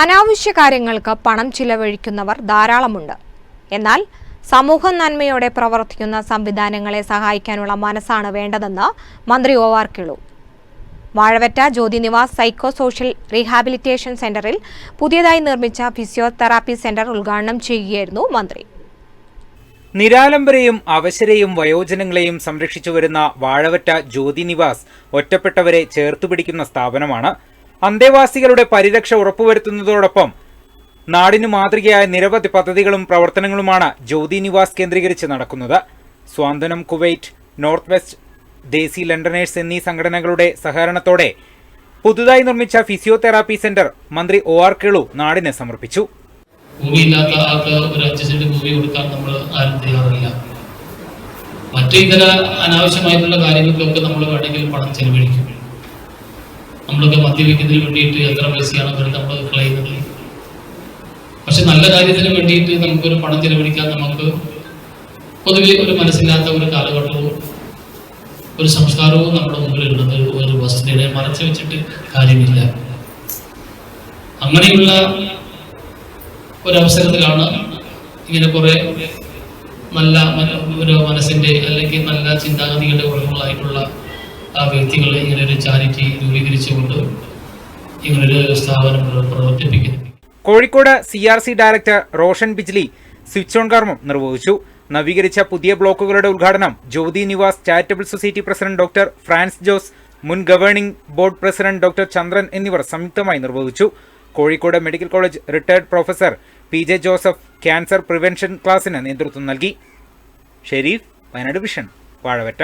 അനാവശ്യ കാര്യങ്ങൾക്ക് പണം ചിലവഴിക്കുന്നവർ ധാരാളമുണ്ട്. എന്നാൽ സമൂഹ നന്മയോടെ പ്രവർത്തിക്കുന്ന സംവിധാനങ്ങളെ സഹായിക്കാനുള്ള മനസ്സാണ് വേണ്ടതെന്ന് മന്ത്രി O R Kelu. Vazhavatta Jyothi Nivas psycho social rehabilitation സെന്ററിൽ പുതിയതായി നിർമ്മിച്ച ഫിസിയോതെറാപ്പി സെന്റർ ഉദ്ഘാടനം ചെയ്യുകയായിരുന്നു മന്ത്രി. നിരാലംബരെയും അവശരെയും വയോജനങ്ങളെയും സംരക്ഷിച്ചു വരുന്ന വാഴവറ്റ ജ്യോതിനിവാസ് ഒറ്റപ്പെട്ടവരെ ചേർത്തുപിടിക്കുന്ന സ്ഥാപനമാണ് അന്തേവാസികളുടെ പരിരക്ഷ ഉറപ്പുവരുത്തുന്നതോടൊപ്പം നാടിനു മാതൃകയായ നിരവധി പദ്ധതികളും പ്രവർത്തനങ്ങളുമാണ് ജ്യോതി നിവാസ് കേന്ദ്രീകരിച്ച് നടക്കുന്നത്. Swanthanam Kuwait north west Desi Londoners എന്നീ സംഘടനകളുടെ സഹകരണത്തോടെ പുതുതായി നിർമ്മിച്ച ഫിസിയോതെറാപ്പി സെന്റർ മന്ത്രി ഒ ആർ കേളു നാടിന് സമർപ്പിച്ചു. ഒരു ഭൂമി കൊടുക്കാൻ നമ്മൾ ആരും മറ്റു ഇതര അനാവശ്യമായിട്ടുള്ള കാര്യങ്ങൾക്കൊക്കെ നമ്മൾ വേണമെങ്കിൽ പണം ചെലവഴിക്കും. നമ്മളൊക്കെ മദ്യപിക്കുന്നതിന് വേണ്ടിയിട്ട് എത്ര പൈസയാണ് വെറുതെ നമ്മൾ കളയുന്നത്? പക്ഷെ നല്ല കാര്യത്തിന് വേണ്ടിയിട്ട് നമുക്കൊരു പണം ചെലവഴിക്കാൻ നമുക്ക് പൊതുവെ ഒരു മനസ്സില്ലാത്ത ഒരു കാലഘട്ടവും ഒരു സംസ്കാരവും നമ്മുടെ മുമ്പിൽ മുമ്പിലുള്ളത് ഒരു വസ്തുതയെ മറച്ചു വെച്ചിട്ട് കാര്യമില്ല. അങ്ങനെയുള്ള ഒരവസരത്തിലാണ് ഇങ്ങനെ കുറെ നല്ല ഒരു മനസ്സിന്റെ അല്ലെങ്കിൽ നല്ല ചിന്താഗതികളുടെ ഉടമകളായിട്ടുള്ള ആ വ്യക്തികളെ ഇങ്ങനെ ഒരു ചാരിറ്റി രൂപീകരിച്ചുകൊണ്ട് ഇങ്ങനൊരു സ്ഥാപനം പ്ര- പ്രവർത്തിപ്പിക്കുന്നു. Kozhikode C R C director Roshan Bijli switch on കർമ്മം നിർവഹിച്ചു. നവീകരിച്ച പുതിയ ബ്ലോക്കുകളുടെ ഉദ്ഘാടനം Jyothi Nivas charitable society president doctor Frans Jose മുൻ governing board president doctor Chandran എന്നിവർ സംയുക്തമായി നിർവഹിച്ചു. Kozhikode medical college retired professor P J Joseph cancer prevention ക്ലാസിന് നേതൃത്വം നൽകി. ഷെരീഫ് വയനാട് വിഷൻ വാഴവറ്റ